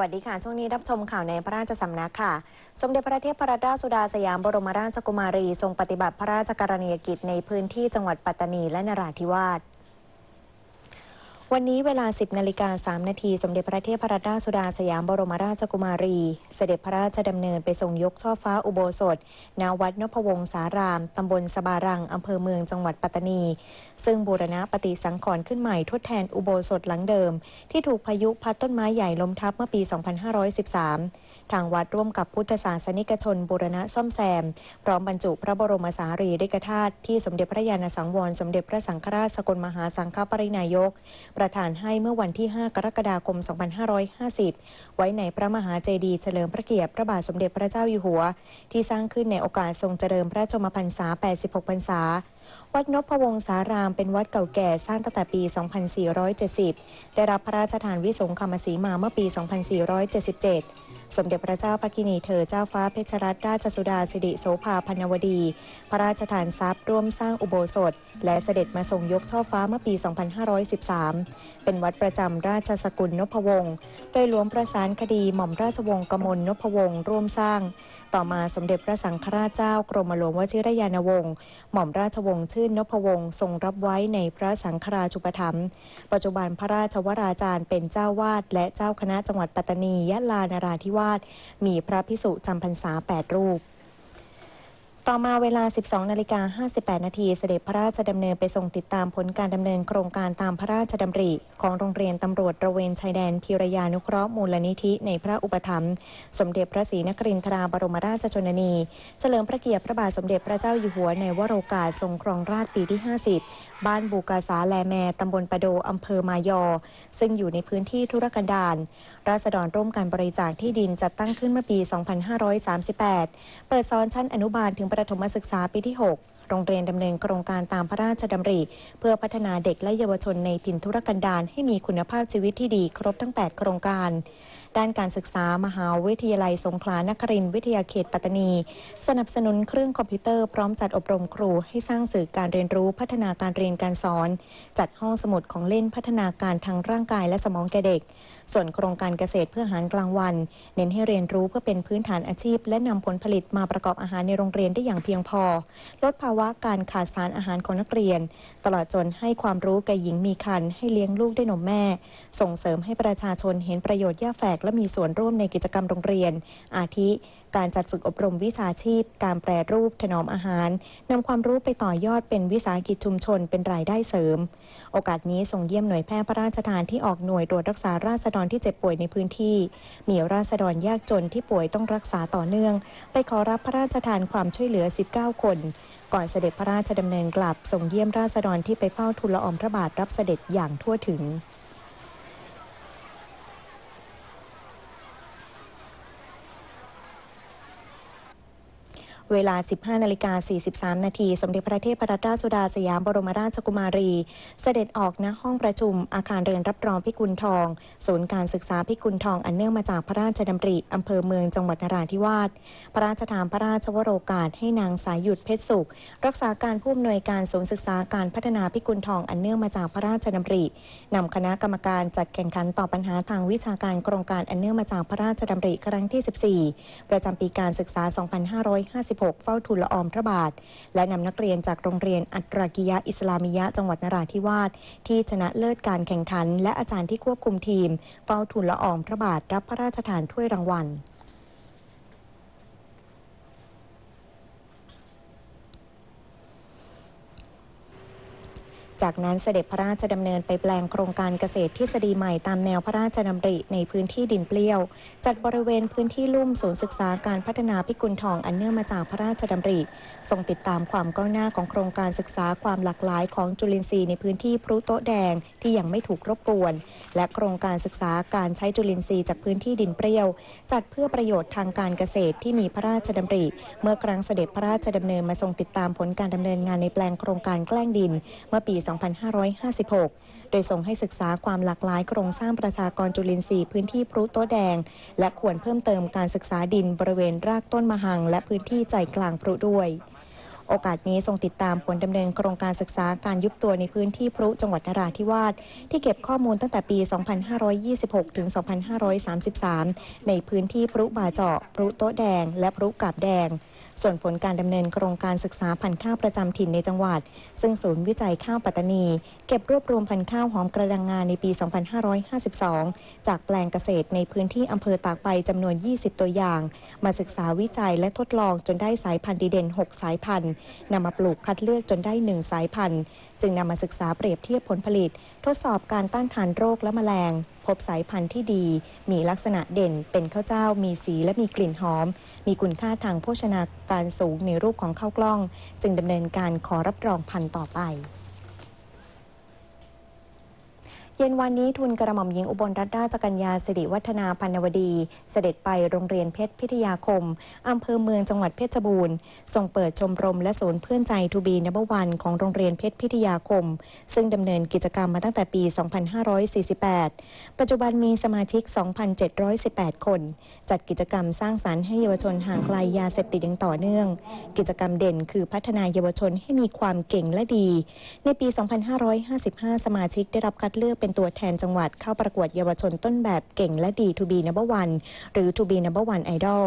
วัสดีค่ะ ช่วงนี้รับชมข่าวในพระราชสำนักค่ะ สมเด็จพระเทพรัตนราชสุดาสยามบรมราชกุมารี ทรงปฏิบัติพระราชกรณียกิจในพื้นที่จังหวัดปัตตานีและนราธิวาสวันนี้เวลา 10นาฬิกา3นาทีสมเด็จพระเทพรัตนราชสุดาสยามบรมราชกุมารี เสด็จพระราชดำเนินไปทรงยกช่อฟ้าอุโบสถณวัดนพวงศาราม ตำบลสบารัง อำเภอเมืองจังหวัดปัตตานีซึ่งบูรณะปฏิสังขรณ์ขึ้นใหม่ทดแทนอุโบสถหลังเดิม ที่ถูกพายุพัดต้นไม้ใหญ่ล้มทับเมื่อปี 2513 ทางวัดร่วมกับพุทธศาสนิกชนบูรณะซ่อมแซม พร้อมบรรจุพระบรมสารีริกธาตุที่สมเด็จพระยาณสังวรสมเด็จพระสังฆราชสกลมหาสังฆปรินายก ประทานให้เมื่อวันที่ 5 กรกฎาคม 2550 ไว้ในพระมหาเจดีย์เฉลิมพระเกียรติพระบาทสมเด็จพระเจ้าอยู่หัว ที่สร้างขึ้นในโอกาสทรงเจริญพระชมพรรษา 86 พรรษา วัดนพวงศารามเป็นวัดเก่าแก่สร้างตั้งแต่ปี 2470 ได้รับพระราชทานวิสงคามสีมาเมื่อปี 2477 สมเด็จพระเจ้าปกินีเธอเจ้าฟ้าเพชรรัตนราชสุดาสิริโสภาพันวดี พระราชทานทรัพย์ร่วมสร้างอุโบสถ และเสด็จมาทรงยกช่อฟ้าเมื่อปี 2513 เป็นวัดประจำราชสกุลนพวงศ์โดยหลวงประสานคดีหม่อมราชวงศ์กมลนพวงศ์ร่วมสร้าง ต่อมาสมเด็จพระสังฆราชเจ้ากรมหลวงวชิรยานวงศ์หม่อมราชวงศ์ชื่นนพวงศ์ทรงรับไว้ในพระสังฆราชุปถัมภ์ปัจจุบันพระราชวราจารย์เป็นเจ้าวาดและเจ้าคณะจังหวัดปัตตานียะลานราธิวาสมีพระพิสุจำพรรษา8รูป ต่อมาเวลา 12 นาฬิกา 58 นาที เสด็จพระราชดำเนินไปทรงติดตามผลการดำเนินโครงการตามพระราชดำริ ของโรงเรียนตำรวจตระเวนชายแดนพิรยานุเคราะห์มูลนิธิในพระอุปถัมภ์สมเด็จพระศรีนครินทราบรมราชชนนี เฉลิมพระเกียรติพระบาทสมเด็จพระเจ้าอยู่หัวในวโรกาสทรงครองราชปีที่ 50 บ้านบูกาสาแลแมตำบลปะโดอำเภอมายอ ซึ่งอยู่ในพื้นที่ธุรกันดารราษฎรร่วมกันบริจาคที่ดินจัดตั้งขึ้นเมื่อปี 2538 เปิดสอนชั้นอนุบาลถึงประถมศึกษาปีที่ 6 โรงเรียนดำเนินโครงการตามพระราชดำริ เพื่อพัฒนาเด็กและเยาวชนในถิ่นธุรกันดารให้มีคุณภาพชีวิตที่ดีครบทั้ง 8 โครงการ ด้านการศึกษามหาวิทยาลัยสงขลานครินทร์วิทยาเขตปัตตานี สนับสนุนเครื่องคอมพิวเตอร์พร้อมจัดอบรมครูให้สร้างสื่อการเรียนรู้พัฒนาการเรียนการสอน จัดห้องสมุดของเล่นพัฒนาการทางร่างกายและสมองแก่เด็ก ส่วนโครงการเกษตรเพื่ออาหารกลางวัน เน้นให้เรียนรู้เพื่อเป็นพื้นฐานอาชีพ และนำผลผลิตมาประกอบอาหารในโรงเรียนได้อย่างเพียงพอ ลดภาวะการขาดสารอาหารของนักเรียน ตลอดจนให้ความรู้แก่หญิงมีครรภ์ให้เลี้ยงลูกด้วยนมแม่ ส่งเสริมให้ประชาชนเห็นประโยชน์ย่าแฝกและมีส่วนร่วมในกิจกรรมโรงเรียน อาทิการจัดฝึกอบรมวิชาชีพ การแปรรูปถนอมอาหารนำความรู้ไปต่อยอดเป็นวิสาหกิจชุมชนเป็นรายได้เสริม โอกาสนี้ส่งเยี่ยมหน่วยแพทย์พระราชทานที่ออกหน่วยตรวจรักษาราษฎรที่เจ็บป่วยในพื้นที่ มีราษฎรยากจนที่ป่วยต้องรักษาต่อเนื่อง ไปขอรับพระราชทานความช่วยเหลือ 19 คนก่อนเสด็จพระราชดำเนินกลับส่งเยี่ยมราษฎรที่ไปเฝ้าทูลละอองพระบาทรับเสด็จอย่างทั่วถึง เวลา 15นาฬิกา43 นาที สมเด็จพระเทพรัตนราชสุดาสยามบรมราชกุมารี เสด็จออกณห้องประชุม อาคารเรือนรับรองพิกุลทอง ศูนย์การศึกษาพิกุลทองอันเนื่องมาจากพระราชดำริอำเภอเมืองจังหวัดนราธิวาส พระราชทานพระราชวโรกาสให้นางสายหยุดเพชรสุข รักษาการผู้อำนวยการศูนย์ศึกษาการพัฒนาพิกุลทองอันเนื่องมาจากพระราชดำรินำคณะกรรมการจัดแข่งขันต่อบปัญหาทางวิชาการโครงการอันเนื่องมาจากพระราชดำริครั้งที่ 14 ประจำปีการศึกษา 255 26 เฝ้าทูลละอมพระบาท และนำนักเรียนจากโรงเรียนอัตรากิยะอิสลามิยะจังหวัดนราธิวาสที่ชนะเลิศการแข่งขัน และอาจารย์ที่ควบคุมทีม เฝ้าทูลละอมพระบาทรับพระราชทานถ้วยรางวัล จากนั้นเสด็จพระราชดำเนินไปแปลงโครงการเกษตรทฤษฎีใหม่ตามแนวพระราชดำริในพื้นที่ดินเปรี้ยว จัดบริเวณพื้นที่ลุ่มศูนย์ศึกษาการพัฒนาพิกุลทองอันเนื่องมาจากพระราชดำริทรงติดตามความก้าวหน้าของโครงการศึกษาความหลากหลายของจุลินทรีย์ในพื้นที่พรุโต๊ะแดงที่ยังไม่ถูกรบกวน และโครงการศึกษาการใช้จุลินทรีย์จากพื้นที่ดินเปรี้ยว จัดเพื่อประโยชน์ทางการเกษตรที่มีพระราชดำริ เมื่อครั้งเสด็จพระราชดำเนินมาทรงติดตามผลการดำเนินงานในแปลงโครงการแกล้งดินเมื่อปี2556 โดยส่งให้ศึกษาความหลากหลายโครงสร้างประชากรจุลินทรีย์พื้นที่พรุโตแดง และควรเพิ่มเติมการศึกษาดินบริเวณรากต้นมะหัง และพื้นที่ใจกลางพรุด้วย โอกาสนี้ทรงติดตามผลดำเนินโครงการศึกษาการยุบตัวในพื้นที่พรุจังหวัดนราธิวาสที่เก็บข้อมูลตั้งแต่ปี 2526 ถึง 2533 ในพื้นที่พรุบาเจาะพรุโต๊ะแดง และพรุกาบแดง ส่วนผลการดำเนินโครงการศึกษาพันธุ์ข้าวประจำถิ่นในจังหวัด ซึ่งศูนย์วิจัยข้าวปัตตานี เก็บรวบรวมพันธุ์ข้าวหอมกระดังงาในปี 2552 จากแปลงเกษตรในพื้นที่อำเภอตากใบจำนวน 20 ตัวอย่าง มาศึกษาวิจัยและทดลองจนได้สายพันธุ์ดีเด่น 6 สายพันธุ์นำมาปลูกคัดเลือกจนได้ 1 สายพันธุ์จึงนำมาศึกษาเปรียบเทียบผลผลิต ทดสอบการต้านทานโรคและแมลง พบสายพันธุ์ที่ดี มีลักษณะเด่น เป็นข้าวเจ้า มีสีและมีกลิ่นหอม มีคุณค่าทางโภชนาการสูงในรูปของข้าวกล้อง จึงดำเนินการขอรับรองพันธุ์ต่อไป เย็นวันนี้ทุนกระหม่อมหญิงอุบลรัตนราชกัญญาสิริวัฒนาพันวดี เสด็จไปโรงเรียนเพชรพิทยาคม อำเภอเมืองจังหวัดเพชรบูรณ์ทรงเปิดชมรมและศูนย์เพื่อนใจทูบีนับวันของโรงเรียนเพชรพิทยาคม ซึ่งดำเนินกิจกรรมมาตั้งแต่ปี 2548 ปัจจุบันมีสมาชิก 2,718 คน จัดกิจกรรมสร้างสรรค์ให้เยาวชนห่างไกลยาเสพติดอย่างต่อเนื่อง กิจกรรมเด่นคือพัฒนาเยาวชนให้มีความเก่งและดี ในปี 2555 สมาชิกได้รับคัดเลือกเป็น็นตัวแทนจังหวัดเข้าประกวดเยาวชนต้นแบบเก่งและดี To be number one หรือ To be number one idol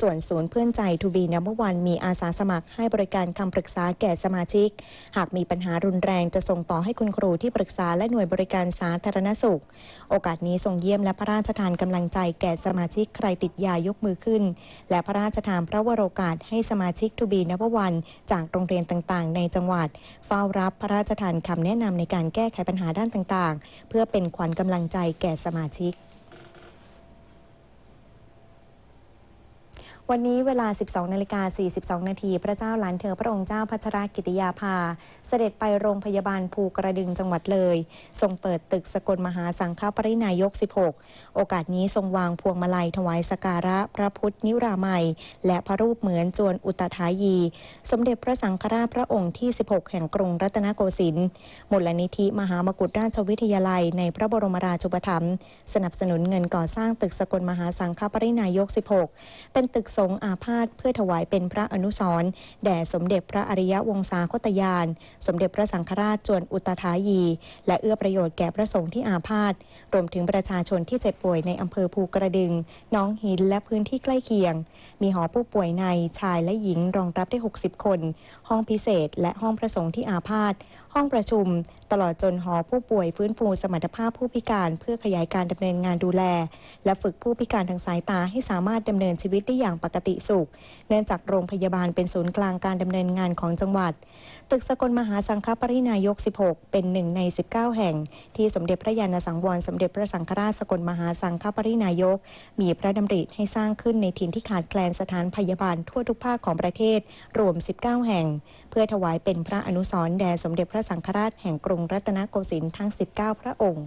ส่วนศูนย์เพื่อนใจ To be number one มีอาสาสมัครให้บริการคำปรึกษาแก่สมาชิก หากมีปัญหารุนแรงจะส่งต่อให้คุณครูที่ปรึกษาและหน่วยบริการสาธารณสุข โอกาสนี้ทรงเยี่ยมและพระราชทานกำลังใจแก่สมาชิกใครติดยายกมือขึ้น และพระราชทานพระวโรกาสให้สมาชิก To be number one จากโรงเรียนต่างๆ ในจังหวัด เฝ้ารับพระราชทานคำแนะนำในการแก้ไขปัญหาด้านต่างๆเพื่อเป็นขวัญกำลังใจแก่สมาชิก วันนี้เวลา 12 นาฬิกา 42 นาที พระเจ้าหลานเธอพระองค์เจ้าพัทรกิติยาภา เสด็จไปโรงพยาบาลภูกระดึงจังหวัดเลย ทรงเปิดตึกสกลมหาสังฆปรินายก 16 โอกาสนี้ทรงวางพวงมาลัยถวายสการะพระพุทธนิรามัย และพระรูปเหมือนจวนอุตถายี สมเด็จพระสังฆราชพระองค์ที่ 16 แห่งกรุงรัตนโกสินทร์มูลนิธิมหามกุฏราชวิทยาลัย ในพระบรมราชูปถัมภ์สนับสนุนเงินก่อสร้างตึกสกลมหาสังฆปรินายก 16 เป็นตึกสงอาพาธเพื่อถวายเป็นพระอนุสรณ์แด่สมเด็จพระอริยวงศาคตยาน สมเด็จพระสังฆราชจวนอุตถายี และเอื้อประโยชน์แก่พระสงฆ์ที่อาพาธรวมถึงประชาชนที่เจ็บป่วยในอำเภอภูกระดึง น้องหินและพื้นที่ใกล้เคียง มีหอผู้ป่วยในชายและหญิงรองรับได้ 60 คน ห้องพิเศษ และห้องพระสงฆ์ที่อาพาธห้องประชุม ตลอดจนหอผู้ป่วยฟื้นฟูสมรรถภาพผู้พิการเพื่อขยายการดำเนินงานดูแล และฝึกผู้พิการทางสายตาให้สามารถดำเนินชีวิตได้อย่างปกติสุข เนื่องจากโรงพยาบาลเป็นศูนย์กลางการดำเนินงานของจังหวัด ตึกสกลมหาสังฆปรินายก 16 เป็นหนึ่งใน 19 แห่ง ที่สมเด็จพระยาณสังวรสมเด็จพระสังฆราชสกลมหาสังฆปรินายก มีพระดำริให้สร้างขึ้นในถิ่นที่ขาดแคลนสถานพยาบาลทั่วทุกภาคของประเทศรวม 19 แห่ง เพื่อถวายเป็นพระอนุสรณ์แด่สมเด็จพระสังฆราชแห่งกรุงรัตนโกสินทร์ทั้ง 19 พระองค์